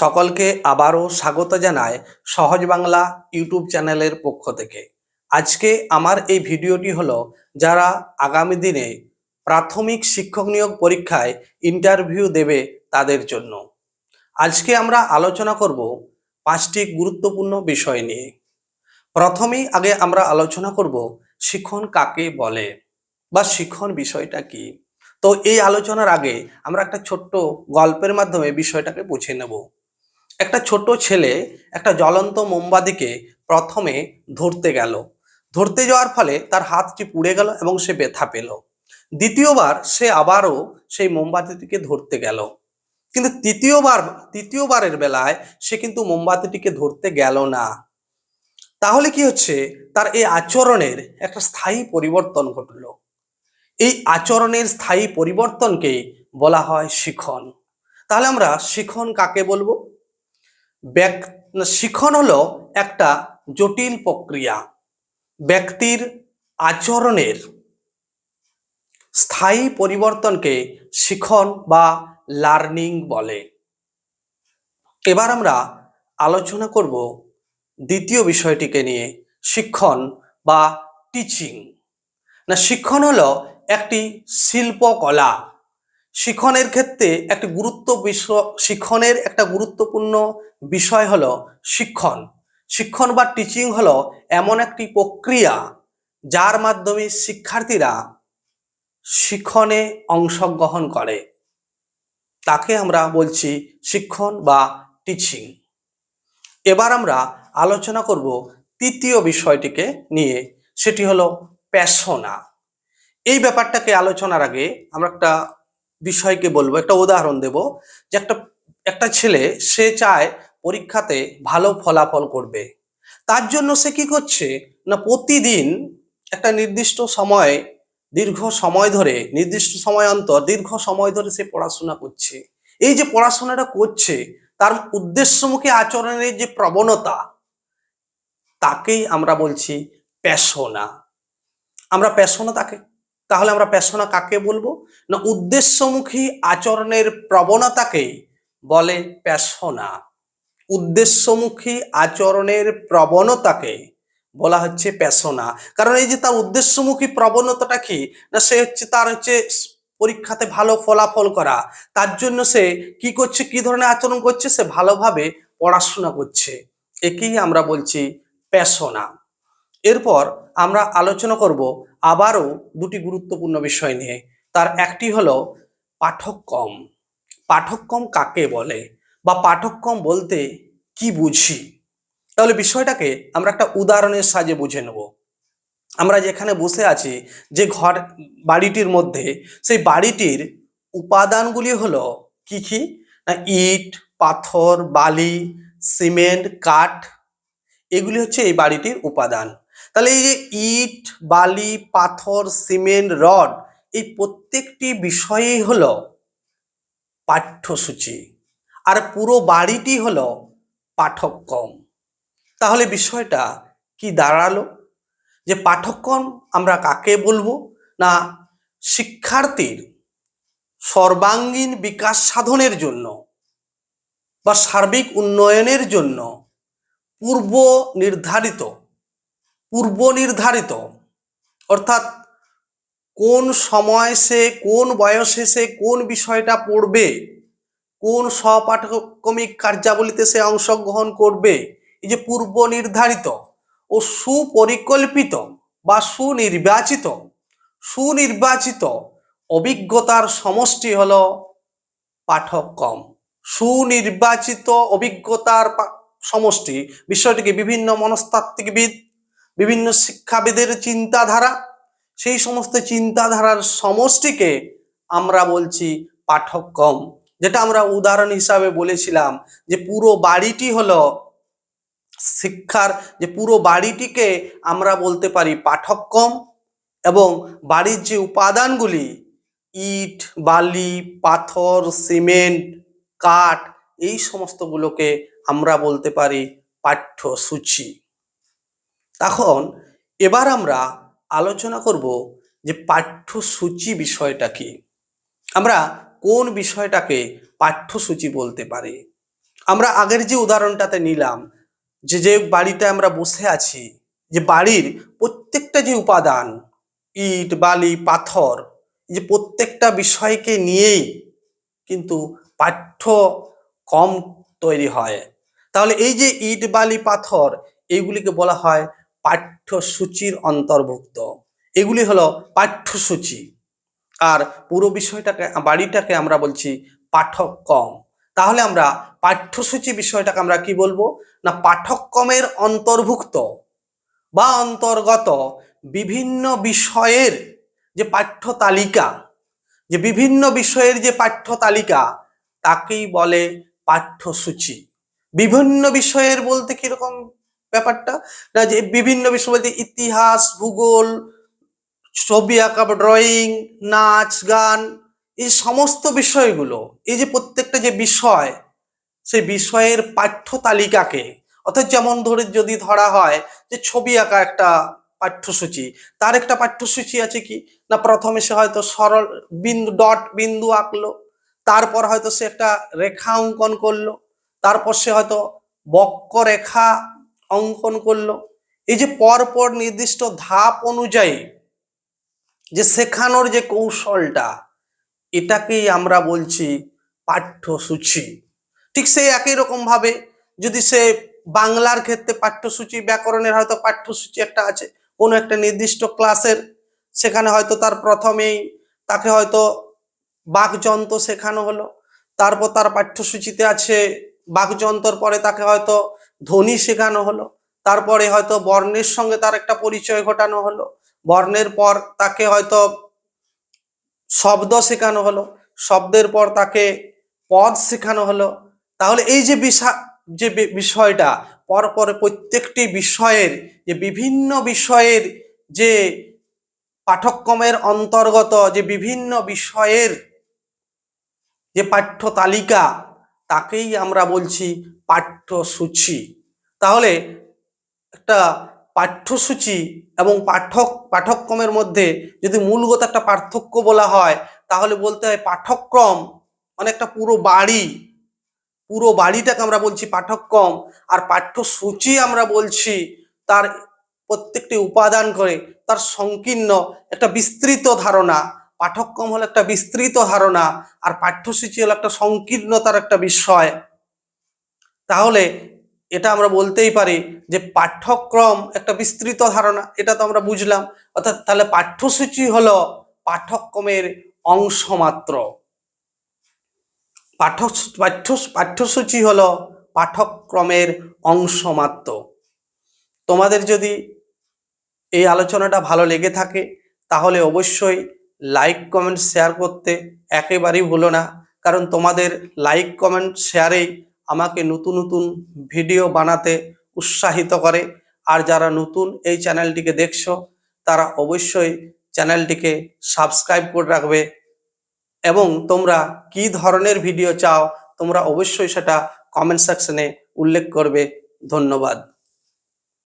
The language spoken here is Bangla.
সকলকে আবারও স্বাগত জানায় সহজ বাংলা ইউটিউব চ্যানেলের পক্ষ থেকে। আজকে আমার এই ভিডিওটি হলো যারা আগামী দিনে প্রাথমিক শিক্ষক নিয়োগ পরীক্ষায় ইন্টারভিউ দেবে তাদের জন্য। আজকে আমরা আলোচনা করব পাঁচটি গুরুত্বপূর্ণ বিষয় নিয়ে। প্রথমেই আগে আমরা আলোচনা করব শিখন কাকে বলে বা শিখন বিষয়টা কি। তো এই আলোচনার আগে আমরা একটা ছোট্ট গল্পের মাধ্যমে বিষয়টাকে বুঝে নেব। একটা ছোট ছেলে একটা জ্বলন্ত মোমবাতিকে প্রথমে ধরতে গেল। ধরতে যাওয়ার ফলে তার হাতটি পুড়ে গেল এবং সে ব্যথা পেল। দ্বিতীয়বার সে আবারও সেই মোমবাতিটিকে ধরতে গেল। কিন্তু তৃতীয়বার, তৃতীয়বারের বেলায় সে কিন্তু মোমবাতিটিকে ধরতে গেল না। তাহলে কি হচ্ছে? তার এই আচরণের একটা স্থায়ী পরিবর্তন ঘটলো। এই আচরণের স্থায়ী পরিবর্তনকে বলা হয় শিখন। তাহলে আমরা শিখন কাকে বলব? ব্যক- শিখন হলো একটা জটিল প্রক্রিয়া। ব্যক্তির আচরণের স্থায়ী পরিবর্তনকে শিখন বা লার্নিং বলে। এবার আমরা আলোচনা করব দ্বিতীয় বিষয়টিকে নিয়ে, শিক্ষণ বা টিচিং। না, শিক্ষণ হলো একটি শিল্পকলা। শিক্ষণের ক্ষেত্রে একটি গুরুত্ব বিষয় শিক্ষণের একটা গুরুত্বপূর্ণ বিষয় হলো শিক্ষণ। শিক্ষণ বা টিচিং হলো এমন একটি প্রক্রিয়া যার মাধ্যমে শিক্ষার্থীরা শিক্ষণে অংশগ্রহণ করে। তাকে আমরা বলছি শিক্ষণ বা টিচিং এবার আমরা আলোচনা করব তৃতীয় বিষয়টিকে নিয়ে, সেটি হলো প্যাশনা। এই ব্যাপারটাকে আলোচনার আগে আমরা একটা বিষয়কে বলব, একটা উদাহরণ দেব যে একটা একটা ছেলে, সে চায় পরীক্ষাতে ভালো ফলাফল করবে। তার জন্য সে কি করছে? না, প্রতিদিন একটা নির্দিষ্ট সময়ে, দীর্ঘ সময় ধরে, নির্দিষ্ট সময় অন্তর, দীর্ঘ সময় ধরে সে পড়াশোনা করছে। এই যে পড়াশোনাটা করছে, তার উদ্দেশ্যমুখী আচরণের যে প্রবণতা, তাকেই আমরা বলছি প্যাশনা। আমরা প্যাশনা তাকে তাহলে আমরা প্যাশনা কাকে বলব? না উদ্দেশ্যমুখী আচরণের প্রবণতাকেই বলে প্যাশনা উদ্দেশ্যমুখী আচরণের প্রবণতাকে বলা হচ্ছে প্যাশনা কারণ এই যে তার উদ্দেশ্যমুখী প্রবণতাটা কি? না সে হচ্ছে তার হচ্ছে পরীক্ষাতে ভালো ফলাফল করা। তার জন্য সে কি করছে, কি ধরনের আচরণ করছে? সে ভালোভাবে পড়াশোনা করছে। একেই আমরা বলছি প্যাশনা এরপর আমরা আলোচনা করব আবারও দুটি গুরুত্বপূর্ণ বিষয় নিয়ে। তার একটি হলো পাঠক্রম। পাঠক্রম কাকে বলে? বা পাঠক্রম বলতে কি বুঝি? তাহলে বিষয়টাকে আমরা একটা উদাহরণের সাজে বুঝে নেব। আমরা যেখানে বসে আছি, যে ঘর, বাড়িটির মধ্যে, সেই বাড়িটির উপাদানগুলি হলো কি কি? না, ইট, পাথর, বালি, সিমেন্ট, কাঠ, এগুলি হচ্ছে এই বাড়িটির উপাদান। তাহলে এই যে ইট, বালি, পাথর, সিমেন্ট, রড, এই প্রত্যেকটি বিষয়ই হলো পাঠ্যসূচি। আর পুরো বাড়িটি হলো পাঠক্রম। তাহলে বিষয়টা কি দাঁড়াল? যে পাঠক্রম আমরা কাকে বলব? না, শিক্ষার্থীর সর্বাঙ্গীন বিকাশ সাধনের জন্য বা সার্বিক উন্নয়নের জন্য পূর্ব নির্ধারিত পূর্ব নির্ধারিত অর্থাৎ কোন সময় সে, কোন বয়সে সে, কোন বিষয়টা পড়বে, কোন সপাঠক্রমিক কার্যাবলীতে সে অংশগ্রহণ করবে, এই যে পূর্ব নির্ধারিত ও সুপরিকল্পিত বা সুনির্বাচিত সুনির্বাচিত অভিজ্ঞতার সমষ্টি হলো পাঠক্রম। সুনির্বাচিত অভিজ্ঞতার সমষ্টি, বিষয়টিকে বিভিন্ন মনস্তাত্ত্বিকবিদ বিভিন্ন শিক্ষাবিদের চিন্তাধারা, সেই সমস্ত চিন্তাধারার সমষ্টিকে আমরা বলছি পাঠক্রম যেটা আমরা উদাহরণ হিসাবে বলেছিলাম যে পুরো বাড়িটি হলো শিক্ষার, যে পুরো বাড়িটিকে আমরা বলতে পারি পাঠক্রম এবং বাড়ির যে উপাদানগুলি, ইট, বালি, পাথর, সিমেন্ট, কাঠ, এই সমস্তগুলোকে আমরা বলতে পারি পাঠ্যসূচি। তখন এবার আমরা আলোচনা করব যে পাঠ্যসূচি বিষয়টা কি। আমরা কোন বিষয়টাকে পাঠ্যসূচি বলতে পারি। আমরা আগের যে উদাহরণটাতে নিলাম, যে যে বাড়িতে আমরা বসে আছি, যে বাড়ির প্রত্যেকটা যে উপাদান, ইট, বালি, পাথর যে প্রত্যেকটা বিষয়কে নিয়েই কিন্তু পাঠ্য কম তৈরি হয়। তাহলে এই যে ইট, বালি, পাথর, এইগুলিকে বলা হয় পাঠ্যসূচির অন্তর্ভুক্ত। এগুলি হলো পাঠ্যসূচি। আর পুরো বিষয়টাকে, বাড়িটাকে আমরা বলছি পাঠক্রম। তাহলে আমরা পাঠ্যসূচি বিষয়টাকে আমরা কি বলব? না, পাঠক্রমের অন্তর্ভুক্ত বা অন্তর্গত বিভিন্ন বিষয়ের যে পাঠ্য তালিকা যে বিভিন্ন বিষয়ের যে পাঠ্য তালিকা তাকেই বলে পাঠ্যসূচি। বিভিন্ন বিষয়ের বলতে কীরকম ব্যাপারটা না যে বিভিন্ন বলতে ইতিহাস, ভূগোল, ছবি আঁকা ড্রয়িং নাচ, গান, এই সমস্ত বিষয়গুলো, এই যে প্রত্যেকটা যে বিষয়, সেই বিষয়ের পাঠ্য তালিকাকে অর্থাৎ যেমন ধরে যদি ধরা হয় যে ছবি আঁকা একটা পাঠ্যসূচি, তার একটা পাঠ্যসূচি আছে কি? না প্রথমে সে হয়তো সরল বিন্দু ডট বিন্দু আঁকলো, তারপর হয়তো সে একটা রেখা অঙ্কন করল, তারপর সে হয়তো বক্ররেখা অঙ্কন করল। এই যে পরপর নির্দিষ্ট ধাপ অনুযায়ী যে শেখানোর যে কৌশলটা, এটাকেই আমরা বলছি পাঠ্যসূচি। ঠিক সেই একই রকম ভাবে যদি সে বাংলার ক্ষেত্রে পাঠ্যসূচি, ব্যাকরণের হয়তো পাঠ্যসূচি একটা আছে, কোনো একটা নির্দিষ্ট ক্লাসের, সেখানে হয়তো তার প্রথমেই তাকে হয়তো বাকযন্ত্র শেখানো হলো। তারপর তার পাঠ্যসূচিতে আছে বাকযন্ত্রর পরে তাকে হয়তো ধ্বনি শেখানো হলো। তারপরে হয়তো বর্ণের সঙ্গে তার একটা পরিচয় ঘটানো হলো। বর্ণের পর তাকে হয়তো শব্দ শেখানো হলো। শব্দের পর তাকে পদ শেখানো হলো। তাহলে এই যে বিষা, যে বিষয়টা, পরপর প্রত্যেকটি বিষয়ের যে বিভিন্ন বিষয়ের যে পাঠ্যক্রমের অন্তর্গত যে বিভিন্ন বিষয়ের যে পাঠ্য তালিকা তাকেই আমরা বলছি পাঠ্যসূচি। তাহলে একটা পাঠ্যসূচি এবং পাঠক পাঠ্যক্রমের মধ্যে যদি মূলগত একটা পার্থক্য বলা হয়, তাহলে বলতে হয় পাঠ্যক্রম মানে একটা পুরো বাড়ি। পুরো বাড়িটাকে আমরা বলছি পাঠ্যক্রম আর পাঠ্যসূচি আমরা বলছি তার প্রত্যেকটি উপাদান করে তার সংকীর্ণ একটা বিস্তৃত ধারণা। পাঠ্যক্রম হলো একটা বিস্তৃত ধারণা আর পাঠ্যসূচি হলো একটা সংকীর্ণতার একটা বিষয়। তাহলে এটা আমরা বলতেই পারি যে পাঠ্যক্রম একটা বিস্তৃত ধারণা, এটা তো আমরা বুঝলাম। অর্থাৎ তাহলে পাঠ্যসূচি হলো পাঠ্যক্রমের অংশ মাত্র। পাঠ্য পাঠ্য পাঠ্যসূচি হলো পাঠ্যক্রমের অংশ মাত্র। তোমাদের যদি এই আলোচনাটা ভালো লেগে থাকে, তাহলে অবশ্যই লাইক কমেন্ট শেয়ার করতে একেবারেই ভুলো না। কারণ তোমাদের লাইক কমেন্ট শেয়ারেই আমাকে নতুন নতুন ভিডিও বানাতে উৎসাহিত করে। আর যারা নতুন এই চ্যানেলটিকে দেখছ, তারা অবশ্যই চ্যানেলটিকে সাবস্ক্রাইব করে রাখবে। এবং তোমরা কি ধরনের ভিডিও চাও, তোমরা অবশ্যই সেটা কমেন্ট সেকশনে উল্লেখ করবে। ধন্যবাদ।